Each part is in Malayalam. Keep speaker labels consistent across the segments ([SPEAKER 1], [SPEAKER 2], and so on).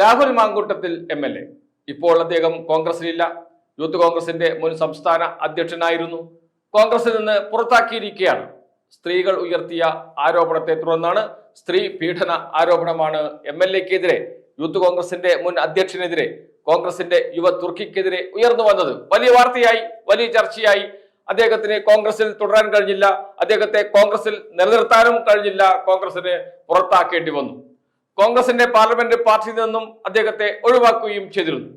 [SPEAKER 1] Rahul Mankoottathil M L A. ഇപ്പോൾ അദ്ദേഹം കോൺഗ്രസിലില്ല. യൂത്ത് കോൺഗ്രസിന്റെ മുൻ സംസ്ഥാന അധ്യക്ഷനായിരുന്നു. കോൺഗ്രസിൽ നിന്ന് പുറത്താക്കിയിരിക്കുകയാണ്. സ്ത്രീകൾ ഉയർത്തിയ ആരോപണത്തെ തുടർന്നാണ് സ്ത്രീ പീഡന ആരോപണമാണ് എം എൽ എക്കെതിരെ യൂത്ത് കോൺഗ്രസിന്റെ മുൻ അധ്യക്ഷനെതിരെ കോൺഗ്രസിന്റെ യുവ തുർക്കിക്കെതിരെ ഉയർന്നു വന്നത്. വലിയ വാർത്തയായി വലിയ ചർച്ചയായി. അദ്ദേഹത്തിന് കോൺഗ്രസിൽ തുടരാൻ കഴിഞ്ഞില്ല. അദ്ദേഹത്തെ കോൺഗ്രസിൽ നിലനിർത്താനും കഴിഞ്ഞില്ല. കോൺഗ്രസിന് പുറത്താക്കേണ്ടി വന്നു. കോൺഗ്രസിന്റെ പാർലമെന്റ് പാർട്ടിയിൽ നിന്നും അദ്ദേഹത്തെ ഒഴിവാക്കുകയും ചെയ്തിരുന്നു.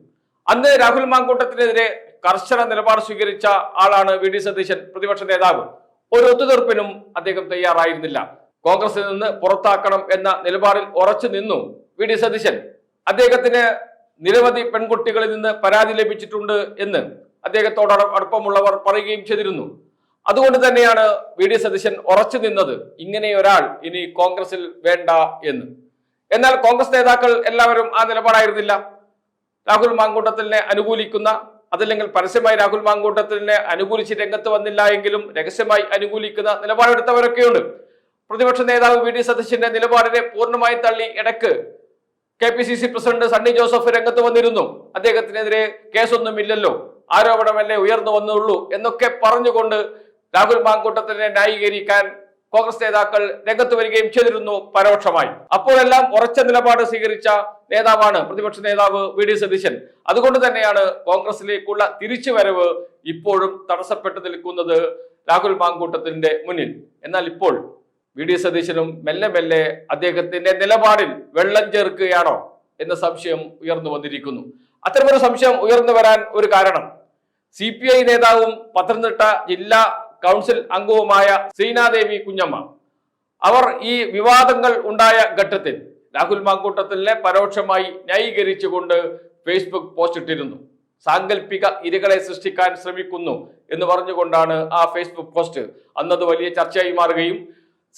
[SPEAKER 1] അന്ന് രാഹുൽ മാങ്കൂട്ടത്തിനെതിരെ കർശന നിലപാട് സ്വീകരിച്ച ആളാണ് വി ഡി സതീശൻ പ്രതിപക്ഷ നേതാവ്. ഒരു ഒത്തുതീർപ്പിനും അദ്ദേഹം തയ്യാറായിരുന്നില്ല. കോൺഗ്രസിൽ നിന്ന് പുറത്താക്കണം എന്ന നിലപാടിൽ ഉറച്ചു നിന്നു വി ഡി സതീശൻ. അദ്ദേഹത്തിന് നിരവധി പെൺകുട്ടികളിൽ നിന്ന് പരാതി ലഭിച്ചിട്ടുണ്ട് എന്ന് അദ്ദേഹത്തോട് അടുപ്പമുള്ളവർ പറയുകയും ചെയ്തിരുന്നു. അതുകൊണ്ട് തന്നെയാണ് വി ഡി സതീശൻ ഉറച്ചു നിന്നത്. ഇങ്ങനെ ഒരാൾ ഇനി കോൺഗ്രസിൽ വേണ്ട എന്ന്. എന്നാൽ കോൺഗ്രസ് നേതാക്കൾ എല്ലാവരും ആ നിലപാടായിരുന്നില്ല. രാഹുൽ മാങ്കൂട്ടത്തിനെ അനുകൂലിക്കുന്ന അതല്ലെങ്കിൽ പരസ്യമായി രാഹുൽ മാങ്കൂട്ടത്തിനെ അനുകൂലിച്ച് രംഗത്ത് വന്നില്ല എങ്കിലും രഹസ്യമായി അനുകൂലിക്കുന്ന നിലപാടെടുത്തവരൊക്കെയുണ്ട്. പ്രതിപക്ഷ നേതാവ് വി ഡി സതീശന്റെ നിലപാടിനെ പൂർണമായും തള്ളി ഇടയ്ക്ക് K P C C president Sunny Joseph രംഗത്ത് വന്നിരുന്നു. അദ്ദേഹത്തിനെതിരെ കേസൊന്നുമില്ലല്ലോ ആരോപണമല്ലേ ഉയർന്നു വന്നുള്ളൂ എന്നൊക്കെ പറഞ്ഞുകൊണ്ട് രാഹുൽ മാങ്കൂട്ടത്തിനെ ന്യായീകരിക്കാൻ കോൺഗ്രസ് നേതാക്കൾ രംഗത്ത് വരികയും ചെയ്തിരുന്നു പരോക്ഷമായി. അപ്പോഴെല്ലാം ഉറച്ച നിലപാട് സ്വീകരിച്ച നേതാവാണ് പ്രതിപക്ഷ നേതാവ് വി ഡി സതീശൻ. അതുകൊണ്ട് തന്നെയാണ് കോൺഗ്രസിലേക്കുള്ള തിരിച്ചുവരവ് ഇപ്പോഴും തടസ്സപ്പെട്ടു നിൽക്കുന്നത് രാഹുൽ മാങ്കൂട്ടത്തിന്റെ മുന്നിൽ. എന്നാൽ ഇപ്പോൾ വി ഡി സതീശനും മെല്ലെ മെല്ലെ അദ്ദേഹത്തിന്റെ നിലപാടിൽ വെള്ളം ചേർക്കുകയാണോ എന്ന സംശയം ഉയർന്നു വന്നിരിക്കുന്നു. അത്തരമൊരു സംശയം ഉയർന്നു വരാൻ ഒരു കാരണം സി പി ഐ നേതാവും പത്തനംതിട്ട ജില്ലാ കൗൺസിൽ അംഗവുമായ സീനാദേവി കുഞ്ഞമ്മ. അവർ ഈ വിവാദങ്ങൾ ഉണ്ടായ ഘട്ടത്തിൽ രാഹുൽ മാങ്കൂട്ടത്തിനെ പരോക്ഷമായി ന്യായീകരിച്ചുകൊണ്ട് ഫേസ്ബുക്ക് പോസ്റ്റ് ഇട്ടിരുന്നു സാങ്കല്പിക ഇരകളെ സൃഷ്ടിക്കാൻ ശ്രമിക്കുന്നു എന്ന് പറഞ്ഞുകൊണ്ടാണ് ആ ഫേസ്ബുക്ക് പോസ്റ്റ് അന്നത് വലിയ ചർച്ചയായി മാറുകയും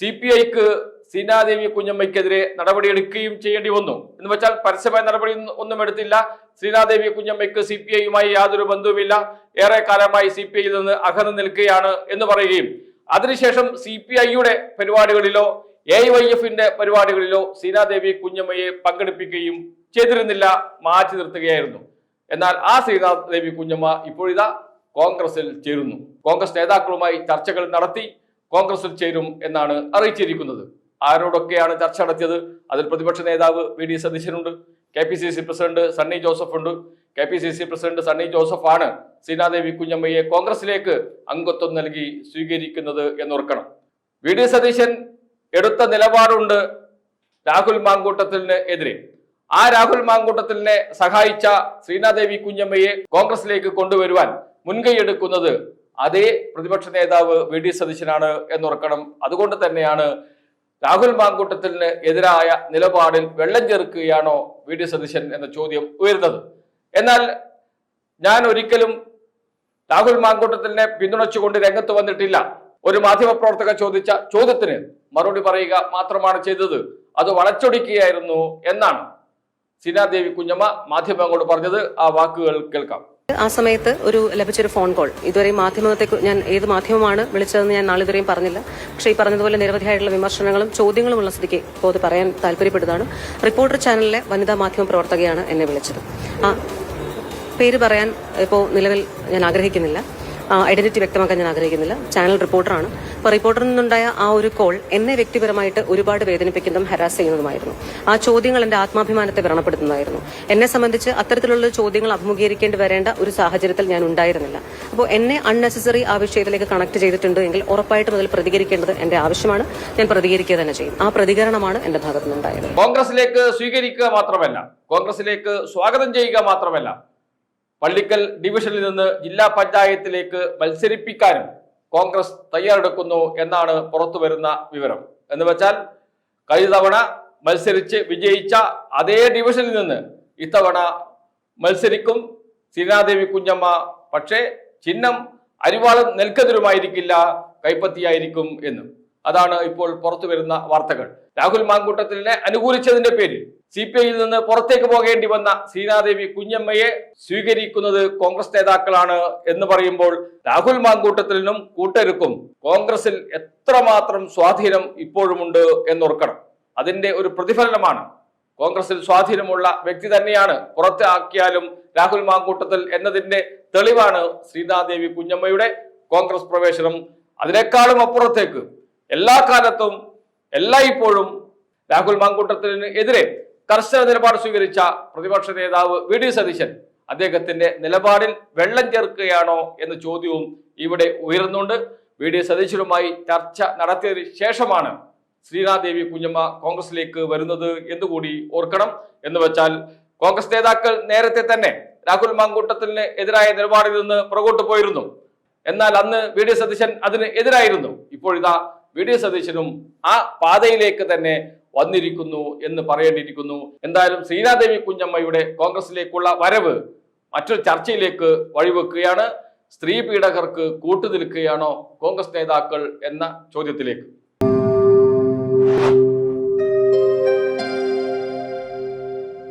[SPEAKER 1] സി പി ഐക്ക് സീനാദേവി കുഞ്ഞമ്മയ്ക്കെതിരെ നടപടിയെടുക്കുകയും ചെയ്യേണ്ടി വന്നു. എന്ന് വെച്ചാൽ പരസ്യമായ നടപടി ഒന്നും- എടുത്തില്ല. സീനാദേവി കുഞ്ഞമ്മയ്ക്ക് സി പി ഐയുമായി യാതൊരു ബന്ധവുമില്ല. ഏറെ കാലമായി സി പി ഐയിൽ നിന്ന് അകന്നു നിൽക്കുകയാണ് എന്ന് പറയുകയും അതിനുശേഷം സി പി ഐയുടെ പരിപാടികളിലോ എ വൈ എഫിന്റെ പരിപാടികളിലോ സീനാദേവി കുഞ്ഞമ്മയെ പങ്കെടുപ്പിക്കുകയും ചെയ്തിരുന്നില്ല. മാറ്റി നിർത്തുകയായിരുന്നു. എന്നാൽ ആ സീനാദേവി കുഞ്ഞമ്മ ഇപ്പോഴിതാ കോൺഗ്രസിൽ ചേരുന്നു. കോൺഗ്രസ് നേതാക്കളുമായി ചർച്ചകൾ നടത്തി കോൺഗ്രസിൽ ചേരും എന്നാണ് അറിയിച്ചിരിക്കുന്നത്. ആരോടൊക്കെയാണ് ചർച്ച നടത്തിയത്? അതിൽ പ്രതിപക്ഷ നേതാവ് V D സതീശനുണ്ട് K P C C president Sunny Joseph ഉണ്ട് K P C C president Sunny Joseph ആണ് സീനാദേവി കുഞ്ഞമ്മയെ കോൺഗ്രസിലേക്ക് അംഗത്വം നൽകി സ്വീകരിക്കുന്നത് എന്നോർക്കണം. വി ഡി സതീശൻ എടുത്ത നിലപാടുണ്ട് രാഹുൽ മാങ്കൂട്ടത്തിന് എതിരെ. ആ രാഹുൽ മാങ്കൂട്ടത്തിനെ സഹായിച്ച ശ്രീനാദേവി കുഞ്ഞമ്മയെ കോൺഗ്രസിലേക്ക് കൊണ്ടുവരുവാൻ മുൻകൈയെടുക്കുന്നത് അതേ പ്രതിപക്ഷ നേതാവ് വി ഡി സതീശനാണ് എന്നുറക്കണം അതുകൊണ്ട് തന്നെയാണ് രാഹുൽ മാങ്കൂട്ടത്തിന് എതിരായ നിലപാടിൽ വെള്ളം ചേർക്കുകയാണോ വി ഡി സതീശൻ എന്ന ചോദ്യം ഉയരുന്നത്. എന്നാൽ ഞാൻ ഒരിക്കലും രാഹുൽ മാങ്കൂട്ടത്തിനെ പിന്തുണച്ചുകൊണ്ട് രംഗത്ത് വന്നിട്ടില്ല. ഒരു മാധ്യമപ്രവർത്തക ചോദിച്ച ചോദ്യത്തിന് മറുപടി പറയുക മാത്രമാണ് ചെയ്തത്. അത് വളച്ചൊടിക്കുകയായിരുന്നു എന്നാണ്. സീനാദേവി കുഞ്ഞമ്മ മാധ്യമങ്ങളോട് പറഞ്ഞത്. ആ വാക്കുകൾ കേൾക്കാം.
[SPEAKER 2] ആ സമയത്ത് ഒരു ലഭിച്ചൊരു ഫോൺ കോൾ ഇതുവരെ മാധ്യമത്തെ ഞാൻ ഏത് മാധ്യമമാണ് വിളിച്ചതെന്ന് ഞാൻ നാളിതുവരെയും പറഞ്ഞില്ല. പക്ഷേ ഈ പറഞ്ഞതുപോലെ നിരവധിയായിട്ടുള്ള വിമർശനങ്ങളും ചോദ്യങ്ങളും ഉള്ള സ്ഥിതിക്ക് ഇപ്പോൾ അത് പറയാൻ താല്പര്യപ്പെടുന്നതാണ് റിപ്പോർട്ടർ ചാനലിലെ വനിതാ മാധ്യമ പ്രവർത്തകയാണ് എന്നെ വിളിച്ചത്. ആ പേര് പറയാൻ ഇപ്പോൾ നിലവിൽ ഞാൻ ആഗ്രഹിക്കുന്നില്ല. ഐഡന്റിറ്റി വ്യക്തമാക്കാൻ ഞാൻ ആഗ്രഹിക്കുന്നില്ല. ചാനൽ റിപ്പോർട്ടറാണ് അപ്പോൾ റിപ്പോർട്ടറിൽ നിന്നുണ്ടായ ആ ഒരു കോൾ എന്നെ വ്യക്തിപരമായിട്ട് ഒരുപാട് വേദനിപ്പിക്കുന്നതും ഹരാസ് ചെയ്യുന്നതുമായിരുന്നു. ആ ചോദ്യങ്ങൾ എന്റെ ആത്മാഭിമാനത്തെ വ്രണപ്പെടുത്തുന്നതായിരുന്നു. എന്നെ സംബന്ധിച്ച് അത്തരത്തിലുള്ള ചോദ്യങ്ങൾ അഭിമുഖീകരിക്കേണ്ടി വരേണ്ട ഒരു സാഹചര്യത്തിൽ ഞാൻ ഉണ്ടായിരുന്നില്ല. അപ്പോൾ എന്നെ അൺനെസസറി ആ വിഷയത്തിലേക്ക് കണക്ട് ചെയ്തിട്ടുണ്ട് എങ്കിൽ ഉറപ്പായിട്ടും അതിൽ പ്രതികരിക്കേണ്ടത് എന്റെ ആവശ്യമാണ്. ഞാൻ പ്രതികരിക്കുക തന്നെ ചെയ്യും. ആ പ്രതികരണമാണ് എന്റെ ഭാഗത്തുനിന്നുണ്ടായത്.
[SPEAKER 1] കോൺഗ്രസിലേക്ക് സ്വീകരിക്കുക മാത്രമല്ല. കോൺഗ്രസിലേക്ക് സ്വാഗതം ചെയ്യുക മാത്രമല്ല. പള്ളിക്കൽ ഡിവിഷനിൽ നിന്ന് ജില്ലാ പഞ്ചായത്തിലേക്ക് മത്സരിപ്പിക്കാനും കോൺഗ്രസ് തയ്യാറെടുക്കുന്നു എന്നാണ് പുറത്തു വരുന്ന വിവരം. എന്ന് വെച്ചാൽ കഴിഞ്ഞ തവണ മത്സരിച്ച് വിജയിച്ച അതേ ഡിവിഷനിൽ നിന്ന് ഇത്തവണ മത്സരിക്കും സീനാദേവി കുഞ്ഞമ്മ. പക്ഷേ ചിഹ്നം അരിവാളും നെൽക്കതിരുമായിരിക്കില്ല കൈപ്പത്തിയായിരിക്കും എന്ന്. അതാണ് ഇപ്പോൾ പുറത്തു വരുന്ന വാർത്തകൾ. രാഹുൽ മാങ്കൂട്ടത്തിനെ അനുകൂലിച്ചതിന്റെ പേരിൽ സി പി ഐയിൽ നിന്ന് പുറത്തേക്ക് പോകേണ്ടി വന്ന സീനാദേവി കുഞ്ഞമ്മയെ സ്വീകരിക്കുന്നത് കോൺഗ്രസ് നേതാക്കളാണ് എന്ന് പറയുമ്പോൾ രാഹുൽ മാങ്കൂട്ടത്തിനും കൂട്ടരുക്കും. കോൺഗ്രസിൽ എത്രമാത്രം സ്വാധീനം ഇപ്പോഴുമുണ്ട് എന്നോർക്കണം. അതിന്റെ ഒരു പ്രതിഫലനമാണ്. കോൺഗ്രസിൽ സ്വാധീനമുള്ള വ്യക്തി തന്നെയാണ് പുറത്താക്കിയാലും രാഹുൽ മാങ്കൂട്ടത്തിൽ എന്നതിന്റെ തെളിവാണ് ശ്രീനാദേവി കുഞ്ഞമ്മയുടെ കോൺഗ്രസ് പ്രവേശനം. അതിനേക്കാളും അപ്പുറത്തേക്ക് എല്ലാ കാലത്തും എല്ലായ്പ്പോഴും രാഹുൽ മാങ്കൂട്ടത്തിന് എതിരെ കർശന നിലപാട് സ്വീകരിച്ച പ്രതിപക്ഷ നേതാവ് വി ഡി സതീശൻ അദ്ദേഹത്തിന്റെ നിലപാടിൽ വെള്ളം ചേർക്കുകയാണോ എന്ന ചോദ്യവും ഇവിടെ ഉയർന്നുണ്ട് വി ഡി സതീശനുമായി ചർച്ച നടത്തിയതിനു ശേഷമാണ് ശ്രീനാദേവി കുഞ്ഞമ്മ കോൺഗ്രസിലേക്ക് വരുന്നത് എന്നുകൂടി ഓർക്കണം. എന്ന് വെച്ചാൽ കോൺഗ്രസ് നേതാക്കൾ നേരത്തെ തന്നെ രാഹുൽ മാങ്കൂട്ടത്തിന് എതിരായ നിലപാടിൽ നിന്ന് പുറകോട്ട് പോയിരുന്നു. എന്നാൽ അന്ന് വി ഡി സതീശൻ അതിന് എതിരായിരുന്നു. ഇപ്പോഴിതാ വി ഡി സതീശനും ആ പാതയിലേക്ക് തന്നെ വന്നിരിക്കുന്നു എന്ന് പറയേണ്ടിയിരിക്കുന്നു. എന്തായാലും ശ്രീനാദേവി കുഞ്ഞമ്മയുടെ കോൺഗ്രസിലേക്കുള്ള വരവ് മറ്റൊരു ചർച്ചയിലേക്ക് വഴിവെക്കുകയാണ്. സ്ത്രീ പീഡകർക്ക് കൂട്ടുനിൽക്കുകയാണോ കോൺഗ്രസ് നേതാക്കൾ എന്ന ചോദ്യത്തിലേക്ക്.